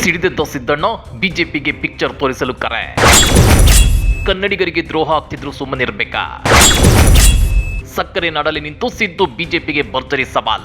ಸಿಡಿದೆದ್ದ ಸಿದ್ದಣ್ಣ ಬಿಜೆಪಿಗೆ ಪಿಕ್ಚರ್ ತೋರಿಸಲು ಕರೆ. ಕನ್ನಡಿಗರಿಗೆ ದ್ರೋಹ ಆಗ್ತಿದ್ರು ಸುಮ್ಮನಿರ್ಬೇಕಾ ಸಕ್ಕರೆ ನಾಡಲ್ಲಿ ನಿಂತು ಸಿದ್ದು ಬಿಜೆಪಿಗೆ ಭರ್ಜರಿ ಸವಾಲ್.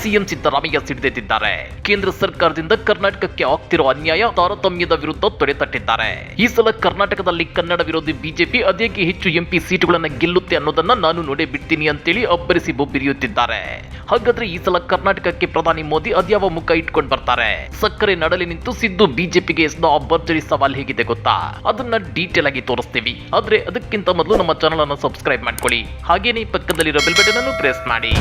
ಸಿಎಂ ಸಿದ್ದರಾಮಯ್ಯ ಸಿಡಿದೆದ್ದಿದ್ದಾರೆ. ಕೇಂದ್ರ ಸರ್ಕಾರದಿಂದ ಕರ್ನಾಟಕಕ್ಕೆ ಆಗ್ತಿರೋ ಅನ್ಯಾಯ ತಾರತಮ್ಯದ ವಿರುದ್ಧ ತೊಡೆತಟ್ಟಿದ್ದಾರೆ ಈ ಸಲ ಕರ್ನಾಟಕದಲ್ಲಿ ಕನ್ನಡ ವಿರೋಧಿ ಬಿಜೆಪಿ ಅದೇಕೆ ಹೆಚ್ಚು ಎಂಪಿ ಸೀಟುಗಳನ್ನ ಗೆಲ್ಲುತ್ತೆ ಅನ್ನೋದನ್ನ ನಾನು ನೋಡೇ ಬಿಡ್ತೀನಿ ಅಂತೇಳಿ ಅಬ್ಬರಿಸಿ ಬೊಬ್ಬಿರಿಯುತ್ತಿದ್ದಾರೆ. ಹಾಗಾದ್ರೆ ಈ ಸಲ ಕರ್ನಾಟಕಕ್ಕೆ ಪ್ರಧಾನಿ ಮೋದಿ ಅದ್ಯಾವ ಮುಖ ಇಟ್ಕೊಂಡು ಬರ್ತಾರೆ? ಸಕ್ಕರೆ ನಡಲಿ ನಿಂತು ಸಿದ್ದು ಬಿಜೆಪಿಗೆ ಎಸ್ದ ಆ ಭರ್ಜರಿ ಸವಾಲ್ ಹೇಗಿದೆ ಗೊತ್ತಾ? ಅದನ್ನ ಡೀಟೇಲ್ ಆಗಿ ತೋರಿಸ್ತೀವಿ. ಆದ್ರೆ ಅದಕ್ಕಿಂತ ಮೊದಲು ನಮ್ಮ ಚಾನಲ್ ಅನ್ನು ಸಬ್ಸ್ಕ್ರೈಬ್ ಮಾಡ್ಕೊಳ್ಳಿ. ಹಾಗೇನೇ ಪಕ್ಕದಲ್ಲಿರೋ ಬೆಲ್ ಬಟನ್ ಅನ್ನು ಪ್ರೆಸ್ ಮಾಡಿ.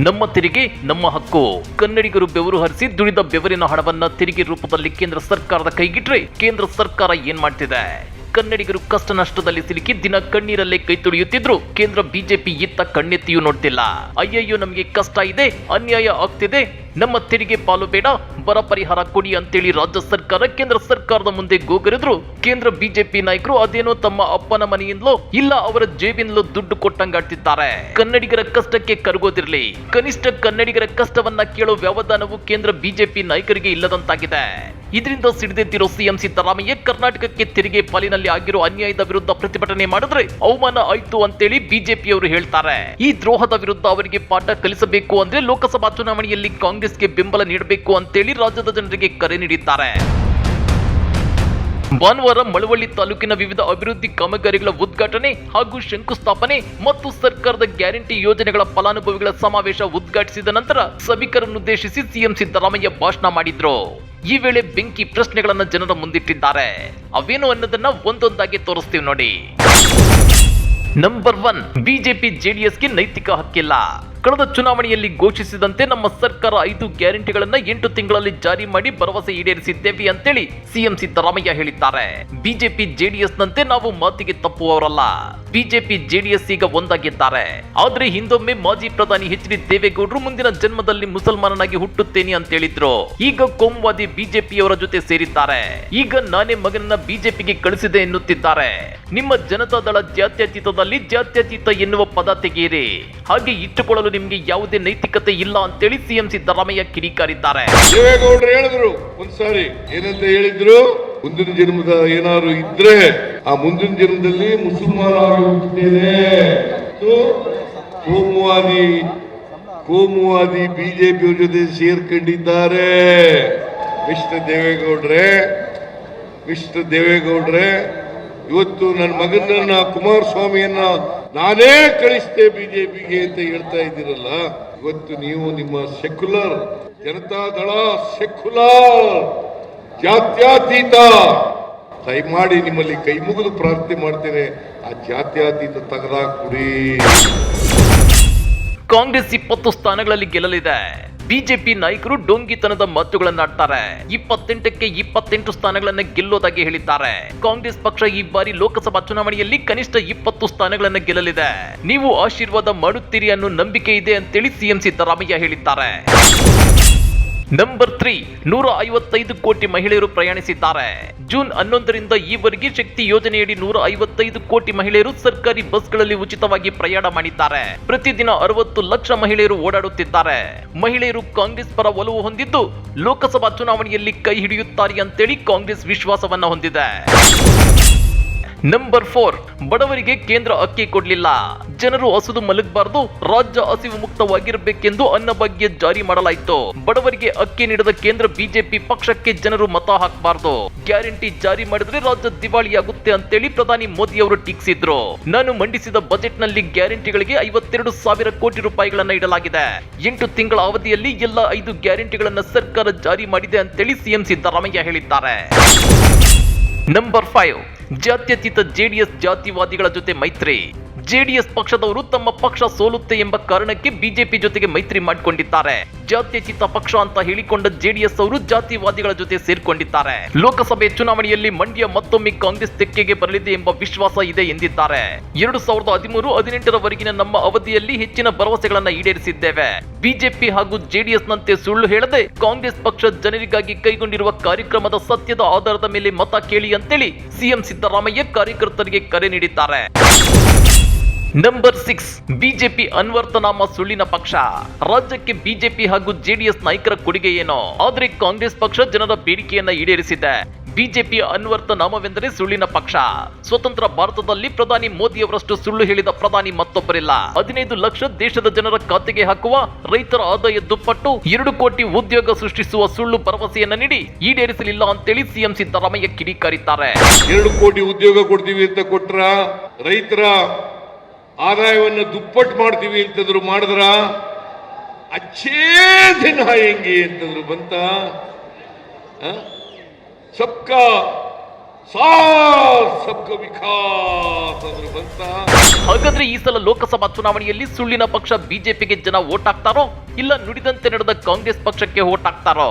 ನಮ್ಮ ತೆರಿಗೆ, ನಮ್ಮ ಹಕ್ಕು. ಕನ್ನಡಿಗರು ಬೆವರು ಹರಿಸಿ ದುಡಿದ ಬೆವರಿನ ಹಣವನ್ನ ತೆರಿಗೆ ರೂಪದಲ್ಲಿ ಕೇಂದ್ರ ಸರ್ಕಾರದ ಕೈಗಿಟ್ರೆ ಕೇಂದ್ರ ಸರ್ಕಾರ ಏನ್ ಮಾಡ್ತಿದೆ? ಕನ್ನಡಿಗರು ಕಷ್ಟ ನಷ್ಟದಲ್ಲಿ ಸಿಲುಕಿ ದಿನ ಕಣ್ಣೀರಲ್ಲೇ ಕೈ ತುಳಿಯುತ್ತಿದ್ರು. ಕೇಂದ್ರ ಬಿಜೆಪಿ ಇತ್ತ ಕಣ್ಣೆತ್ತಿಯೂ ನೋಡ್ತಿಲ್ಲ. ಅಯ್ಯಯ್ಯೋ, ನಮಗೆ ಕಷ್ಟ ಇದೆ, ಅನ್ಯಾಯ ಆಗ್ತಿದೆ. ನಮ್ಮ ತೆರಿಗೆ ಪಾಲು ಬೇಡ, ಬರ ಪರಿಹಾರ ಕೊಡಿ ಅಂತೇಳಿ ರಾಜ್ಯ ಸರ್ಕಾರ, ಕೇಂದ್ರ ಸರ್ಕಾರದ ಮುಂದೆ ಗೋಗರಿದ್ರು. ಕೇಂದ್ರ ಬಿಜೆಪಿ ನಾಯಕರು ಅದೇನೋ ತಮ್ಮ ಅಪ್ಪನ ಮನೆಯಿಂದಲೋ ಇಲ್ಲ ಅವರ ಜೇಬಿನಲ್ಲೋ ದುಡ್ಡು ಕೊಟ್ಟಂಗಾಡ್ತಿದ್ದಾರೆ. ಕನ್ನಡಿಗರ ಕಷ್ಟಕ್ಕೆ ಕರಗೋದಿರಲಿ. ಕನಿಷ್ಠ ಕನ್ನಡಿಗರ ಕಷ್ಟವನ್ನ ಕೇಳೋ ವ್ಯವಧಾನವು ಕೇಂದ್ರ ಬಿಜೆಪಿ ನಾಯಕರಿಗೆ ಇಲ್ಲದಂತಾಗಿದೆ. ಇದರಿಂದ ಸಿಡಿದೆದ್ದಿರೋ ಸಿಎಂ ಸಿದ್ದರಾಮಯ್ಯ ಕರ್ನಾಟಕಕ್ಕೆ ತೆರಿಗೆ ಪಾಲಿನಲ್ಲಿ ಆಗಿರೋ ಅನ್ಯಾಯದ ವಿರುದ್ಧ ಪ್ರತಿಭಟನೆ ಮಾಡಿದ್ರೆ ಅವಮಾನ ಆಯ್ತು ಅಂತೇಳಿ ಬಿಜೆಪಿಯವರು ಹೇಳ್ತಾರೆ. ಈ ದ್ರೋಹದ ವಿರುದ್ಧ ಅವರಿಗೆ ಪಾಠ ಕಲಿಸಬೇಕು ಅಂದ್ರೆ ಲೋಕಸಭಾ ಚುನಾವಣೆಯಲ್ಲಿ ಕಾಂಗ್ರೆಸ್ಗೆ ಬೆಂಬಲ ನೀಡಬೇಕು ಅಂತೇಳಿ ರಾಜ್ಯದ ಜನರಿಗೆ ಕರೆ ನೀಡಿದ್ದಾರೆ. ಭಾನುವಾರ ಮಳವಳ್ಳಿ ತಾಲೂಕಿನ ವಿವಿಧ ಅಭಿವೃದ್ಧಿ ಕಾಮಗಾರಿಗಳ ಉದ್ಘಾಟನೆ ಹಾಗೂ ಶಂಕುಸ್ಥಾಪನೆ ಮತ್ತು ಸರ್ಕಾರದ ಗ್ಯಾರಂಟಿ ಯೋಜನೆಗಳ ಫಲಾನುಭವಿಗಳ ಸಮಾವೇಶ ಉದ್ಘಾಟಿಸಿದ ನಂತರ ಸಭಿಕರನ್ನುದ್ದೇಶಿಸಿ ಸಿಎಂ ಸಿದ್ದರಾಮಯ್ಯ ಭಾಷಣ ಮಾಡಿದ್ರು. ಈ ವೇಳೆ ಬೆಂಕಿ ಪ್ರಶ್ನೆಗಳನ್ನ ಜನರ ಮುಂದಿಟ್ಟಿದ್ದಾರೆ. ಅವೇನು ಅನ್ನೋದನ್ನ ಒಂದೊಂದಾಗಿ ತೋರಿಸ್ತೀವಿ ನೋಡಿ. ನಂಬರ್ ಒನ್ ಬಿಜೆಪಿ ಜೆಡಿಎಸ್ಗೆ ನೈತಿಕ ಹಕ್ಕಿಲ್ಲ. ಕಳೆದ ಚುನಾವಣೆಯಲ್ಲಿ ಘೋಷಿಸಿದಂತೆ ನಮ್ಮ ಸರ್ಕಾರ ಐದು ಗ್ಯಾರಂಟಿಗಳನ್ನ ಎಂಟು ತಿಂಗಳಲ್ಲಿ ಜಾರಿ ಮಾಡಿ ಭರವಸೆ ಈಡೇರಿಸಿದ್ದೇವೆ ಅಂತೇಳಿ ಸಿಎಂ ಸಿದ್ದರಾಮಯ್ಯ ಹೇಳಿದ್ದಾರೆ. ಬಿಜೆಪಿ ಜೆಡಿಎಸ್ ನಂತೆ ನಾವು ಮಾತಿಗೆ ತಪ್ಪುವವರಲ್ಲ. ಬಿಜೆಪಿ ಜೆಡಿಎಸ್ ಈಗ ಒಂದಾಗಿದ್ದಾರೆ. ಆದ್ರೆ ಹಿಂದೊಮ್ಮೆ ಮಾಜಿ ಪ್ರಧಾನಿ ಎಚ್ ಡಿ ದೇವೇಗೌಡರು ಮುಂದಿನ ಜನ್ಮದಲ್ಲಿ ಮುಸಲ್ಮಾನನಾಗಿ ಹುಟ್ಟುತ್ತೇನೆ ಅಂತ ಹೇಳಿದ್ರು. ಈಗ ಕೋಮುವಾದಿ ಬಿಜೆಪಿಯವರ ಜೊತೆ ಸೇರಿದ್ದಾರೆ. ಈಗ ನಾನೇ ಮಗನನ್ನ ಬಿಜೆಪಿಗೆ ಕಳಿಸಿದೆ ಎನ್ನುತ್ತಿದ್ದಾರೆ. ನಿಮ್ಮ ಜನತಾದಳ ಜಾತ್ಯತೀತದಲ್ಲಿ ಜಾತ್ಯತೀತ ಎನ್ನುವ ಪದ ತೆಗೆಯಿರಿ. ಹಾಗೆ ಇಟ್ಟುಕೊಳ್ಳಲು ನಿಮಗೆ ಯಾವುದೇ ನೈತಿಕತೆ ಇಲ್ಲ ಅಂತೇಳಿ ಸಿಎಂ ಸಿದ್ದರಾಮಯ್ಯ ಕಿರಿಕಾರಿದ್ದಾರೆ ದೇವೇಗೌಡರು ಹೇಳಿದ್ರು. ಒಂದ್ಸಾರಿ ಏನಂತ ಹೇಳಿದ್ರು? ಮುಂದಿನ ಜನ್ಮದ ಏನಾದ್ರು ಇದ್ರೆ ಆ ಮುಂದಿನ ಜನ್ಮದಲ್ಲಿ ಮುಸಲ್ಮಾನ ಕೋಮುವಾದಿ ಕೋಮುವಾದಿ ಬಿಜೆಪಿ ಜೊತೆ ಸೇರ್ಕೊಂಡಿದ್ದಾರೆ. ಮಿಸ್ಟರ್ ದೇವೇಗೌಡ್ರೆ ಮಿಸ್ಟರ್ ದೇವೇಗೌಡ್ರೆ, ಇವತ್ತು ನನ್ನ ಮಗನನ್ನ ಕುಮಾರಸ್ವಾಮಿಯನ್ನ ನಾನೇ ಕಳಿಸ್ತೆ ಬಿಜೆಪಿಗೆ ಅಂತ ಹೇಳ್ತಾ ಇದ್ದೀರಲ್ಲ, ಇವತ್ತು ನೀವು ನಿಮ್ಮ ಸೆಕ್ಯುಲರ್ ಜನತಾದಳ ಸೆಕ್ಯುಲರ್ ಜಾತ್ಯತೀತ. ಮಾಡಿ ನಿಮ್ಮಲ್ಲಿ ಕೈ ಮುಗಿದು ಪ್ರಾರ್ಥನೆ ಮಾಡ್ತೇನೆ, ಆ ಜಾತ್ಯತೀತ ತೆಗೆದಾಕ್ಬಿಡಿ. ಕಾಂಗ್ರೆಸ್ ಇಪ್ಪತ್ತು ಸ್ಥಾನಗಳಲ್ಲಿ ಗೆಲ್ಲಲಿದೆ. ಬಿಜೆಪಿ ನಾಯಕರು ಡೊಂಗಿತನದ ಮಾತುಗಳನ್ನಾಡ್ತಾರೆ ಇಪ್ಪತ್ತೆಂಟಕ್ಕೆ ಇಪ್ಪತ್ತೆಂಟು ಸ್ಥಾನಗಳನ್ನು ಗೆಲ್ಲೋದಾಗಿ ಹೇಳಿದ್ದಾರೆ. ಕಾಂಗ್ರೆಸ್ ಪಕ್ಷ ಈ ಬಾರಿ ಲೋಕಸಭಾ ಚುನಾವಣೆಯಲ್ಲಿ ಕನಿಷ್ಠ ಇಪ್ಪತ್ತು ಸ್ಥಾನಗಳನ್ನು ಗೆಲ್ಲಲಿದೆ. ನೀವು ಆಶೀರ್ವಾದ ಮಾಡುತ್ತೀರಿ ಅನ್ನೋ ನಂಬಿಕೆ ಇದೆ ಅಂತೇಳಿ ಸಿಎಂ ಸಿದ್ದರಾಮಯ್ಯ ಹೇಳಿದ್ದಾರೆ. ನಂಬರ್ ತ್ರೀ ನೂರ ಐವತ್ತೈದು ಕೋಟಿ ಮಹಿಳೆಯರು ಪ್ರಯಾಣಿಸಿದ್ದಾರೆ. ಜೂನ್ ಹನ್ನೊಂದರಿಂದ ಈವರೆಗೆ ಶಕ್ತಿ ಯೋಜನೆಯಡಿ ನೂರ ಐವತ್ತೈದು ಕೋಟಿ ಮಹಿಳೆಯರು ಸರ್ಕಾರಿ ಬಸ್ಗಳಲ್ಲಿ ಉಚಿತವಾಗಿ ಪ್ರಯಾಣ ಮಾಡಿದ್ದಾರೆ. ಪ್ರತಿದಿನ ಅರವತ್ತು ಲಕ್ಷ ಮಹಿಳೆಯರು ಓಡಾಡುತ್ತಿದ್ದಾರೆ. ಮಹಿಳೆಯರು ಕಾಂಗ್ರೆಸ್ ಪರ ಒಲವು ಹೊಂದಿದ್ದು ಲೋಕಸಭಾ ಚುನಾವಣೆಯಲ್ಲಿ ಕೈ ಹಿಡಿಯುತ್ತಾರೆ ಅಂತೇಳಿ ಕಾಂಗ್ರೆಸ್ ವಿಶ್ವಾಸವನ್ನ ಹೊಂದಿದೆ. ನಂಬರ್ ಫೋರ್ ಬಡವರಿಗೆ ಕೇಂದ್ರ ಅಕ್ಕಿ ಕೊಡಲಿಲ್ಲ. ಜನರು ಹಸುದು ಮಲಗಬಾರದು, ರಾಜ್ಯ ಹಸಿವು ಮುಕ್ತವಾಗಿರಬೇಕೆಂದು ಅನ್ನಭಾಗ್ಯ ಜಾರಿ ಮಾಡಲಾಯಿತು. ಬಡವರಿಗೆ ಅಕ್ಕಿ ನೀಡದ ಕೇಂದ್ರ ಬಿಜೆಪಿ ಪಕ್ಷಕ್ಕೆ ಜನರು ಮತ ಹಾಕಬಾರದು. ಗ್ಯಾರಂಟಿ ಜಾರಿ ಮಾಡಿದ್ರೆ ರಾಜ್ಯ ದಿವಾಳಿಯಾಗುತ್ತೆ ಅಂತೇಳಿ ಪ್ರಧಾನಿ ಮೋದಿ ಅವರು ಟೀಕಿಸಿದ್ರು. ನಾನು ಮಂಡಿಸಿದ ಬಜೆಟ್ನಲ್ಲಿ ಗ್ಯಾರಂಟಿಗಳಿಗೆ ಐವತ್ತೆರಡು ಸಾವಿರ ಕೋಟಿ ರೂಪಾಯಿಗಳನ್ನ ಇಡಲಾಗಿದೆ. ಎಂಟು ತಿಂಗಳ ಅವಧಿಯಲ್ಲಿ ಎಲ್ಲ ಐದು ಗ್ಯಾರಂಟಿಗಳನ್ನ ಸರ್ಕಾರ ಜಾರಿ ಮಾಡಿದೆ ಅಂತೇಳಿ ಸಿಎಂ ಸಿದ್ದರಾಮಯ್ಯ ಹೇಳಿದ್ದಾರೆ. ನಂಬರ್ ಫೈವ್ ಜಾತ್ಯತೀತ ಜೆಡಿಎಸ್ ಜಾತಿವಾದಿಗಳ ಜೊತೆ ಮೈತ್ರಿ. ಜೆಡಿಎಸ್ ಪಕ್ಷದವರು ತಮ್ಮ ಪಕ್ಷ ಸೋಲುತ್ತೆ ಎಂಬ ಕಾರಣಕ್ಕೆ ಬಿಜೆಪಿ ಜೊತೆಗೆ ಮೈತ್ರಿ ಮಾಡಿಕೊಂಡಿದ್ದಾರೆ. ಜಾತ್ಯತೀತ ಪಕ್ಷ ಅಂತ ಹೇಳಿಕೊಂಡ ಜೆಡಿಎಸ್ ಅವರು ಜಾತಿವಾದಿಗಳ ಜೊತೆ ಸೇರ್ಕೊಂಡಿದ್ದಾರೆ. ಲೋಕಸಭೆ ಚುನಾವಣೆಯಲ್ಲಿ ಮಂಡ್ಯ ಮತ್ತೊಮ್ಮೆ ಕಾಂಗ್ರೆಸ್ ತೆಕ್ಕೆಗೆ ಬರಲಿದೆ ಎಂಬ ವಿಶ್ವಾಸ ಇದೆ ಎಂದಿದ್ದಾರೆ. ಎರಡು ಸಾವಿರದ ಹದಿಮೂರು, ಹದಿನೆಂಟರವರೆಗಿನ ನಮ್ಮ ಅವಧಿಯಲ್ಲಿ ಹೆಚ್ಚಿನ ಭರವಸೆಗಳನ್ನು ಈಡೇರಿಸಿದ್ದೇವೆ. ಬಿಜೆಪಿ ಹಾಗೂ ಜೆಡಿಎಸ್ ನಂತೆ ಸುಳ್ಳು ಹೇಳದೆ ಕಾಂಗ್ರೆಸ್ ಪಕ್ಷ ಜನರಿಗಾಗಿ ಕೈಗೊಂಡಿರುವ ಕಾರ್ಯಕ್ರಮದ ಸತ್ಯದ ಆಧಾರದ ಮೇಲೆ ಮತ ಕೇಳಿ ಅಂತೇಳಿ ಸಿಎಂ ಸಿದ್ದರಾಮಯ್ಯ ಕಾರ್ಯಕರ್ತರಿಗೆ ಕರೆ ನೀಡಿದ್ದಾರೆ. ನಂಬರ್ ಸಿಕ್ಸ್ ಬಿಜೆಪಿ ಅನ್ವರ್ತನಾಮ ಸುಳ್ಳಿನ ಪಕ್ಷ. ರಾಜ್ಯಕ್ಕೆ ಬಿಜೆಪಿ ಹಾಗೂ ಜೆಡಿಎಸ್ ನಾಯಕರ ಕೊಡುಗೆ ಏನೋ? ಆದ್ರೆ ಕಾಂಗ್ರೆಸ್ ಪಕ್ಷ ಜನರ ಬೇಡಿಕೆಯನ್ನ ಈಡೇರಿಸಿದೆ. ಬಿಜೆಪಿ ಅನ್ವರ್ಥ ನಾಮವೆಂದರೆ ಸುಳ್ಳಿನ ಪಕ್ಷ. ಸ್ವತಂತ್ರ ಭಾರತದಲ್ಲಿ ಪ್ರಧಾನಿ ಮೋದಿಯವರಷ್ಟು ಸುಳ್ಳು ಹೇಳಿದ ಪ್ರಧಾನಿ ಮತ್ತೊಬ್ಬರಿಲ್ಲ. ಹದಿನೈದು ಲಕ್ಷ ದೇಶದ ಜನರ ಖಾತೆಗೆ ಹಾಕುವ ರೈತರ ಆದಾಯ ದುಪ್ಪಟ್ಟು ಎರಡು ಕೋಟಿ ಉದ್ಯೋಗ ಸೃಷ್ಟಿಸುವ ಸುಳ್ಳು ಭರವಸೆಯನ್ನ ನೀಡಿ ಈಡೇರಿಸಲಿಲ್ಲ ಅಂತೇಳಿ ಸಿಎಂ ಸಿದ್ದರಾಮಯ್ಯ ಕಿಡಿಕಾರಿದ್ದಾರೆ. ಎರಡು ಕೋಟಿ ಉದ್ಯೋಗ ಕೊಡ್ತೀವಿ ಅಂತ ಕೊಟ್ರ ರೈತರ ಆದಾಯವನ್ನು ದುಪ್ಪಟ್ಟು ಮಾಡ್ತೀವಿ ಅಂತಂದ್ರು ಮಾಡಿದ್ರ ಅಚ್ಚೇ ದಿನ ಹೆಂಗೆ ಅಂತಂದ್ರು ಬಂತ? ಸಬ್ಕಾ ಹಾಗಾದ್ರೆ ಈ ಸಲ ಲೋಕಸಭಾ ಚುನಾವಣೆಯಲ್ಲಿ ಸುಳ್ಳಿನ ಪಕ್ಷ ಬಿಜೆಪಿಗೆ ಜನ ಓಟ್ ಹಾಕ್ತಾರೋ ಇಲ್ಲ ನುಡಿದಂತೆ ನಡೆದ ಕಾಂಗ್ರೆಸ್ ಪಕ್ಷಕ್ಕೆ ಓಟ್ ಹಾಕ್ತಾರೋ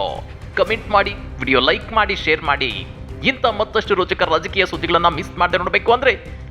ಕಮೆಂಟ್ ಮಾಡಿ, ವಿಡಿಯೋ ಲೈಕ್ ಮಾಡಿ, ಶೇರ್ ಮಾಡಿ. ಇಂಥ ಮತ್ತಷ್ಟು ರೋಚಕ ರಾಜಕೀಯ ಸುದ್ದಿಗಳನ್ನ ಮಿಸ್ ಮಾಡದೆ ನೋಡಬೇಕು ಅಂದ್ರೆ